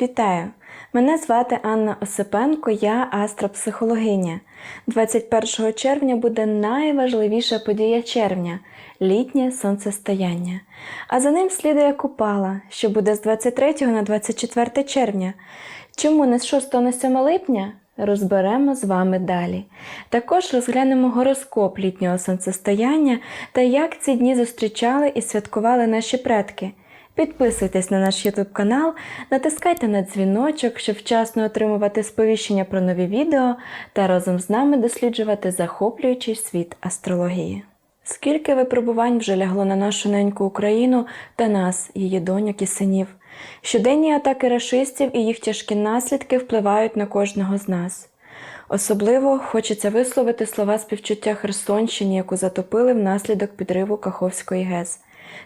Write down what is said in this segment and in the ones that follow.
Вітаю! Мене звати Анна Осипенко, я астропсихологиня. 21 червня буде найважливіша подія червня літнє сонцестояння. А за ним слідує Купала, що буде з 23 на 24 червня. Чому не з 6 на 7 липня? Розберемо з вами далі. Також розглянемо гороскоп літнього сонцестояння та як ці дні зустрічали і святкували наші предки. Підписуйтесь на наш YouTube канал, натискайте на дзвіночок, щоб вчасно отримувати сповіщення про нові відео та разом з нами досліджувати захоплюючий світ астрології. Скільки випробувань вже лягло на нашу неньку Україну та нас, її доньок і синів. Щоденні атаки рашистів і їх тяжкі наслідки впливають на кожного з нас. Особливо хочеться висловити слова співчуття Херсонщині, яку затопили внаслідок підриву Каховської ГЕС.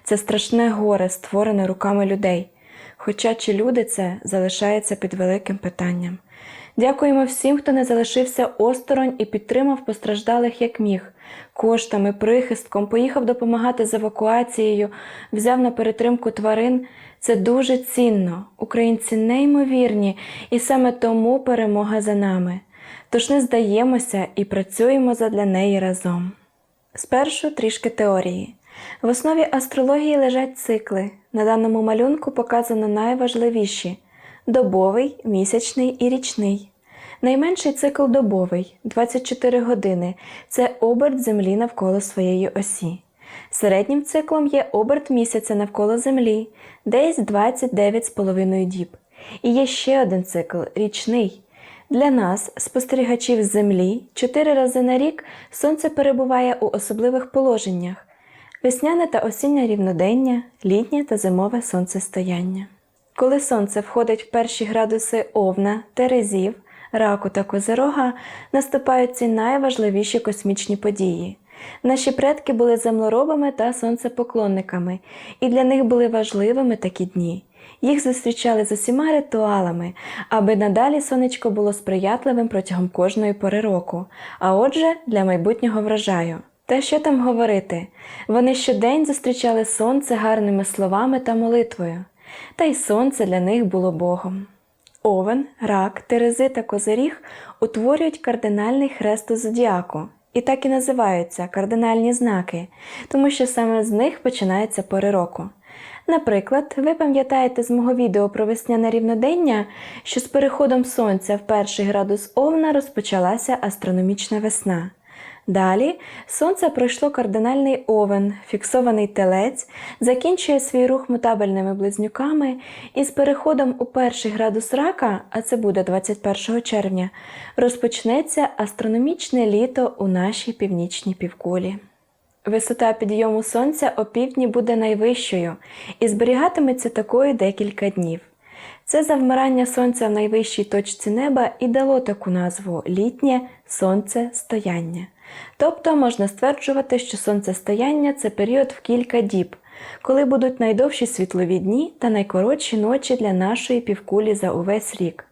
Це страшне горе, створене руками людей. Хоча чи люди це залишається під великим питанням. Дякуємо всім, хто не залишився осторонь і підтримав постраждалих як міг. Коштами, прихистком, поїхав допомагати з евакуацією, взяв на перетримку тварин. Це дуже цінно. Українці неймовірні, і саме тому перемога за нами. Тож не здаємося і працюємо задля неї разом. Спершу трішки теорії. В основі астрології лежать цикли. На даному малюнку показано найважливіші добовий, місячний і річний. Найменший цикл добовий 24 години це оберт Землі навколо своєї осі. Середнім циклом є оберт місяця навколо Землі, десь 29,5 діб. І є ще один цикл річний. Для нас, спостерігачів Землі, 4 рази на рік Сонце перебуває у особливих положеннях весняне та осіннє рівнодення, літнє та зимове сонцестояння. Коли сонце входить в перші градуси Овна, Терезів, Раку та Козирога, наступають ці найважливіші космічні події. Наші предки були землеробами та сонцепоклонниками, і для них були важливими такі дні. Їх зустрічали з усіма ритуалами, аби надалі сонечко було сприятливим протягом кожної пори року, а отже, для майбутнього врожаю. Та що там говорити? Вони щодень зустрічали сонце гарними словами та молитвою, та й сонце для них було Богом. Овен, рак, терези та козиріг утворюють кардинальний хрест у зодіаку, і так і називаються кардинальні знаки, тому що саме з них починається пори року. Наприклад, ви пам'ятаєте з мого відео про весняне рівнодення, що з переходом сонця в перший градус Овна розпочалася астрономічна весна. Далі сонце пройшло кардинальний овен, фіксований телець, закінчує свій рух мутабельними близнюками і з переходом у перший градус рака, а це буде 21 червня, розпочнеться астрономічне літо у нашій північній півкулі. Висота підйому сонця опівдні буде найвищою і зберігатиметься такою декілька днів. Це завмирання сонця в найвищій точці неба і дало таку назву літнє сонцестояння. Тобто можна стверджувати, що сонцестояння це період в кілька діб, коли будуть найдовші світлові дні та найкоротші ночі для нашої півкулі за увесь рік.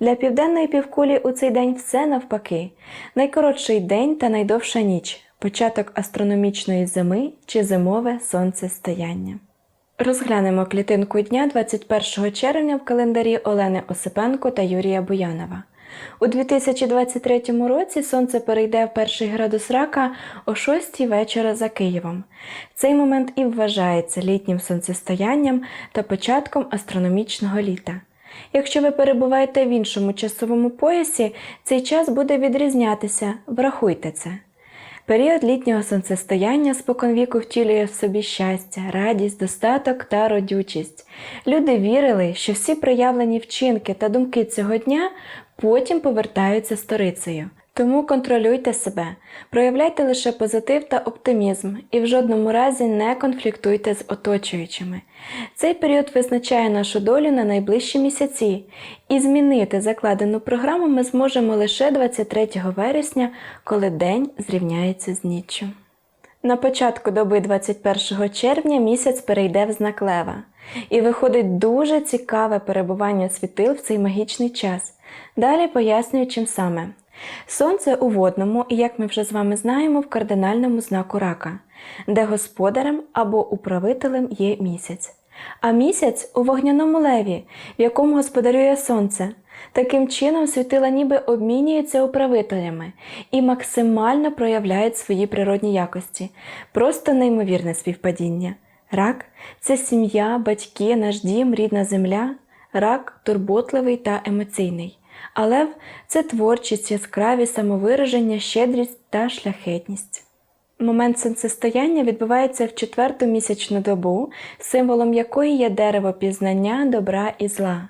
Для південної півкулі у цей день все навпаки, найкоротший день та найдовша ніч, початок астрономічної зими чи зимове сонцестояння. Розглянемо клітинку дня 21 червня в календарі Олени Осипенко та Юрія Буянова. У 2023 році сонце перейде в перший градус рака о 6 вечора за Києвом. Цей момент і вважається літнім сонцестоянням та початком астрономічного літа. Якщо ви перебуваєте в іншому часовому поясі, цей час буде відрізнятися, врахуйте це. Період літнього сонцестояння споконвіку втілює в собі щастя, радість, достаток та родючість. Люди вірили, що всі проявлені вчинки та думки цього дня потім повертаються сторицею. Тому контролюйте себе, проявляйте лише позитив та оптимізм і в жодному разі не конфліктуйте з оточуючими. Цей період визначає нашу долю на найближчі місяці, і змінити закладену програму ми зможемо лише 23 вересня, коли день зрівняється з ніччю. На початку доби 21 червня місяць перейде в знак Лева, і виходить дуже цікаве перебування світил в цей магічний час. Далі пояснюю, чим саме. Сонце у водному, і як ми вже з вами знаємо, в кардинальному знаку рака, де господарем або управителем є місяць. а місяць у вогняному леві, в якому господарює сонце. Таким чином, світила ніби обмінюються управителями і максимально проявляють свої природні якості. Просто неймовірне співпадіння. Рак це сім'я, батьки, наш дім, рідна земля. Рак турботливий та емоційний. А лев це творчість, яскравість, самовираження, щедрість та шляхетність. Момент сонцестояння відбувається в четверту місячну добу, символом якої є дерево пізнання, добра і зла.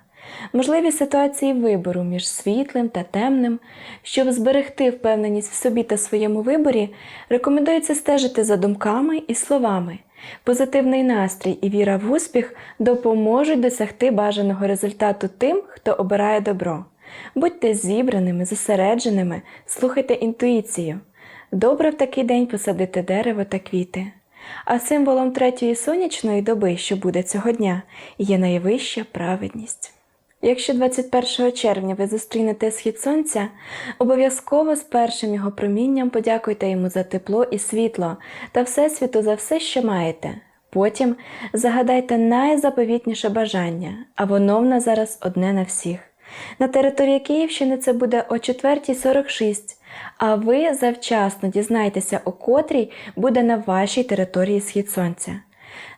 Можливі ситуації вибору між світлим та темним. Щоб зберегти впевненість в собі та своєму виборі, рекомендується стежити за думками і словами. Позитивний настрій і віра в успіх допоможуть досягти бажаного результату тим, хто обирає добро. Будьте зібраними, зосередженими, слухайте інтуїцію. Добре в такий день посадити дерево та квіти. А символом третьої сонячної доби, що буде цього дня, є найвища праведність. Якщо 21 червня ви зустрінете схід сонця, обов'язково з першим його промінням подякуйте йому за тепло і світло та Всесвіту за все, що маєте. Потім загадайте найзаповітніше бажання, а воно в нас зараз одне на всіх. На території Київщини це буде о 4.46, а ви завчасно дізнаєтеся, о котрій буде на вашій території схід сонця.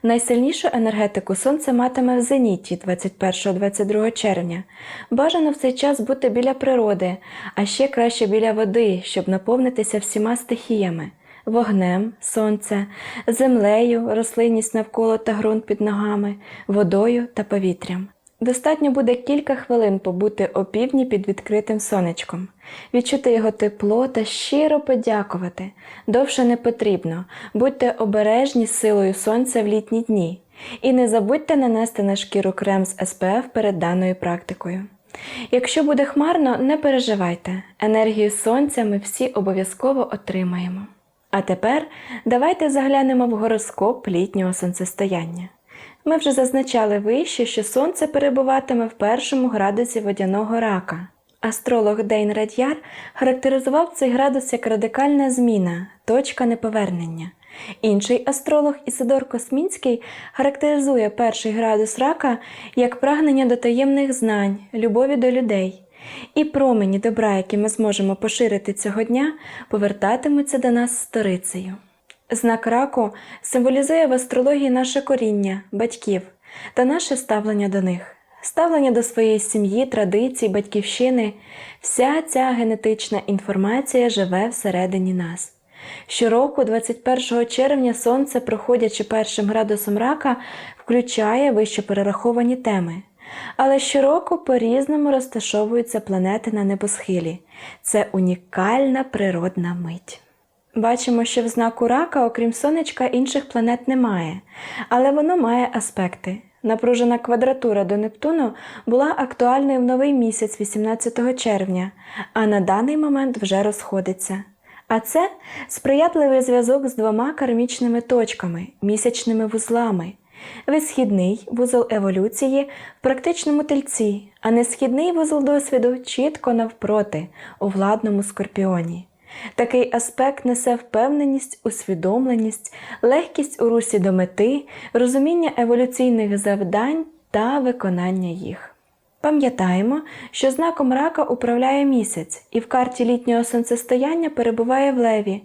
Найсильнішу енергетику сонце матиме в зеніті 21-22 червня. Бажано в цей час бути біля природи, а ще краще біля води, щоб наповнитися всіма стихіями вогнем, сонце, землею, рослинність навколо та ґрунт під ногами, водою та повітрям. Достатньо буде кілька хвилин побути опівдні під відкритим сонечком, відчути його тепло та щиро подякувати. Довше не потрібно, будьте обережні з силою сонця в літні дні. І не забудьте нанести на шкіру крем з СПФ перед даною практикою. Якщо буде хмарно, не переживайте, енергію сонця ми всі обов'язково отримаємо. А тепер давайте заглянемо в гороскоп літнього сонцестояння. Ми вже зазначали вище, що сонце перебуватиме в першому градусі водяного рака. Астролог Дейн Радяр характеризував цей градус як радикальна зміна, точка неповернення. Інший астролог Ісидор Космінський характеризує перший градус рака як прагнення до таємних знань, любові до людей. І промені добра, які ми зможемо поширити цього дня, повертатимуться до нас сторицею. Знак раку символізує в астрології наше коріння, батьків та наше ставлення до них, ставлення до своєї сім'ї, традицій, батьківщини. Вся ця генетична інформація живе всередині нас. Щороку, 21 червня, сонце, проходячи першим градусом рака, включає вище перераховані теми. Але щороку по-різному розташовуються планети на небосхилі. Це унікальна природна мить. Бачимо, що в знаку рака, окрім сонечка, інших планет немає, але воно має аспекти. Напружена квадратура до Нептуну була актуальною в новий місяць 18 червня, а на даний момент вже розходиться. А це сприятливий зв'язок з двома кармічними точками, місячними вузлами. Висхідний вузол еволюції в практичному тельці, а несхідний вузол досвіду чітко навпроти, у владному скорпіоні. Такий аспект несе впевненість, усвідомленість, легкість у русі до мети, розуміння еволюційних завдань та виконання їх. Пам'ятаємо, що знаком рака управляє місяць, і в карті літнього сонцестояння перебуває в леві.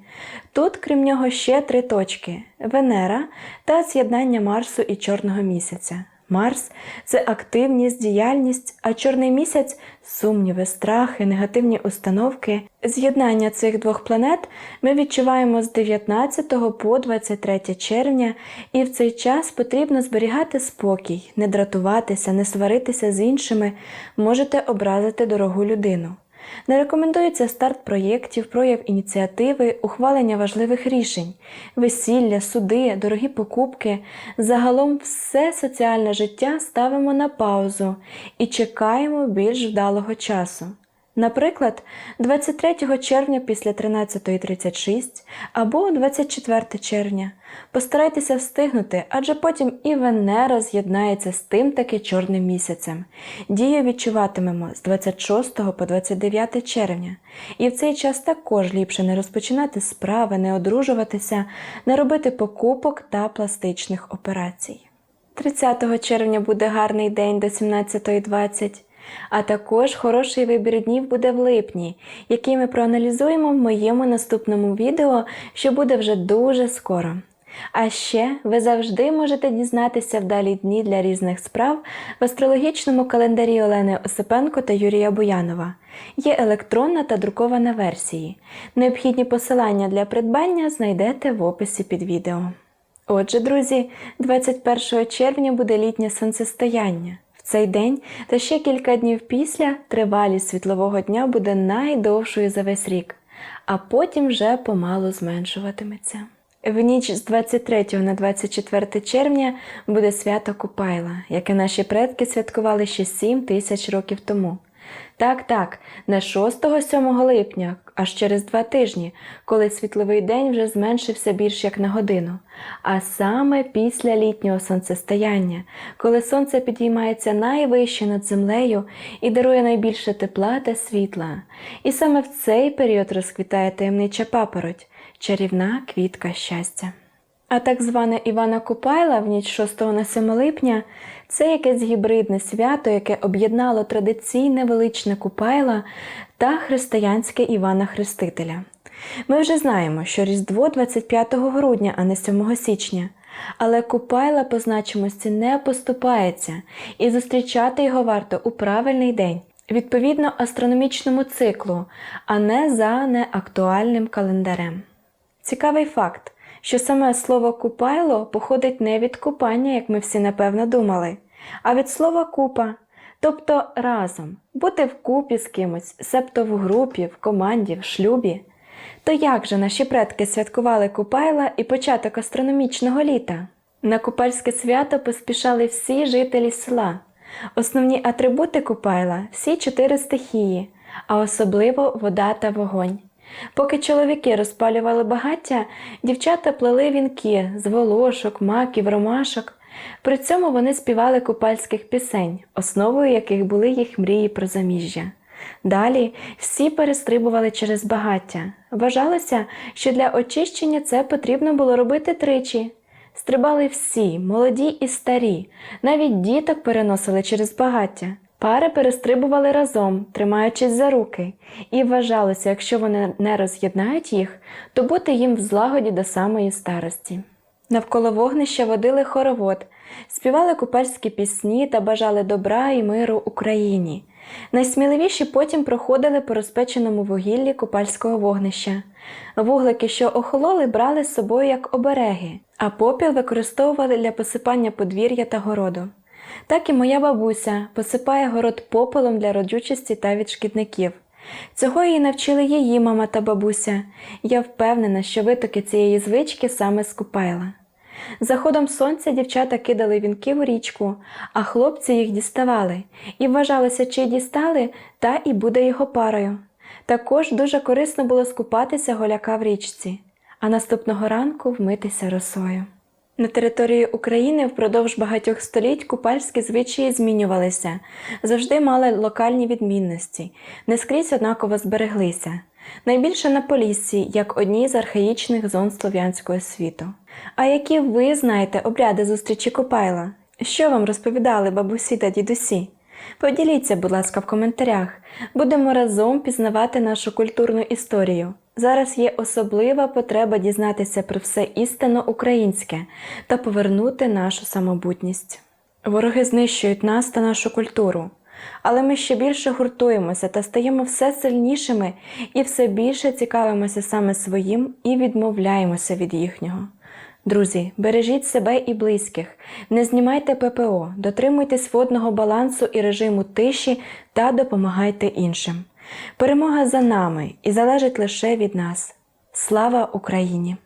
Тут, крім нього, ще три точки Венера та з'єднання Марсу і Чорного місяця. Марс це активність, діяльність, а чорний місяць сумніви, страхи, негативні установки. З'єднання цих двох планет ми відчуваємо з 19 по 23 червня, і в цей час потрібно зберігати спокій, не дратуватися, не сваритися з іншими, можете образити дорогу людину. Не рекомендується старт проєктів, прояв ініціативи, ухвалення важливих рішень, весілля, суди, дорогі покупки. Загалом все соціальне життя ставимо на паузу і чекаємо більш вдалого часу. Наприклад, 23 червня після 13.36 або 24 червня. Постарайтеся встигнути, адже потім і Венера з'єднається з тим таки чорним місяцем. Дію відчуватимемо з 26 по 29 червня. І в цей час також ліпше не розпочинати справи, не одружуватися, не робити покупок та пластичних операцій. 30 червня буде гарний день до 17.20, а також хороший вибір днів буде в липні, який ми проаналізуємо в моєму наступному відео, що буде вже дуже скоро. А ще ви завжди можете дізнатися вдалі дні для різних справ в астрологічному календарі Олени Осипенко та Юрія Буянова. Є електронна та друкована версії. Необхідні посилання для придбання знайдете в описі під відео. Отже, друзі, 21 червня буде літнє сонцестояння. Цей день та ще кілька днів після тривалість світлового дня буде найдовшою за весь рік, а потім вже помалу зменшуватиметься. В ніч з 23 на 24 червня буде свято Купайла, яке наші предки святкували ще 7 тисяч років тому. Так, так, не 6-7 липня, аж через два тижні, коли світловий день вже зменшився більш як на годину, а саме після літнього сонцестояння, коли сонце підіймається найвище над землею і дарує найбільше тепла та світла. І саме в цей період розквітає таємнича папороть, чарівна квітка щастя. А так зване Івана Купайла в ніч 6 на 7 липня це якесь гібридне свято, яке об'єднало традиційне величне Купайла та християнське Івана Хрестителя. Ми вже знаємо, що Різдво 25 грудня, а не 7 січня. Але Купайла по значимості не поступається, і зустрічати його варто у правильний день, відповідно астрономічному циклу, а не за неактуальним календарем. Цікавий факт, що саме слово купайло походить не від купання, як ми всі напевно думали, а від слова купа, тобто разом, бути вкупі з кимось, себто в групі, в команді, в шлюбі. То як же наші предки святкували Купайла і початок астрономічного літа? На купальське свято поспішали всі жителі села. Основні атрибути Купайла всі чотири стихії, а особливо вода та вогонь. Поки чоловіки розпалювали багаття, дівчата плели вінки з волошок, маків, ромашок. При цьому вони співали купальських пісень, основою яких були їх мрії про заміжжя. Далі всі перестрибували через багаття. Вважалося, що для очищення це потрібно було робити тричі. Стрибали всі, молоді і старі, навіть діток переносили через багаття. Пари перестрибували разом, тримаючись за руки, і вважалося, якщо вони не роз'єднають їх, то бути їм в злагоді до самої старості. Навколо вогнища водили хоровод, співали купальські пісні та бажали добра і миру Україні. Найсміливіші потім проходили по розпеченому вугіллі купальського вогнища. Вуглики, що охололи, брали з собою як обереги, а попіл використовували для посипання подвір'я та городу. Так і моя бабуся посипає город попелом для родючості та від шкідників. Цього її навчили її мама та бабуся. Я впевнена, що витоки цієї звички саме з Купайла. Заходом сонця дівчата кидали вінки в річку, а хлопці їх діставали, і вважалося, чи дістали, та і буде його парою. Також дуже корисно було скупатися голяка в річці, а наступного ранку вмитися росою. На території України впродовж багатьох століть купальські звичаї змінювалися, завжди мали локальні відмінності, не скрізь однаково збереглися. Найбільше на Поліссі, як одній з архаїчних зон слов'янського світу. А які ви знаєте обряди зустрічі Купайла? Що вам розповідали бабусі та дідусі? Поділіться, будь ласка, в коментарях. Будемо разом пізнавати нашу культурну історію. Зараз є особлива потреба дізнатися про все істинно українське та повернути нашу самобутність. Вороги знищують нас та нашу культуру, але ми ще більше гуртуємося та стаємо все сильнішими і все більше цікавимося саме своїм і відмовляємося від їхнього. Друзі, бережіть себе і близьких, не знімайте ППО, дотримуйтесь водного балансу і режиму тиші та допомагайте іншим. Перемога за нами і залежить лише від нас. Слава Україні!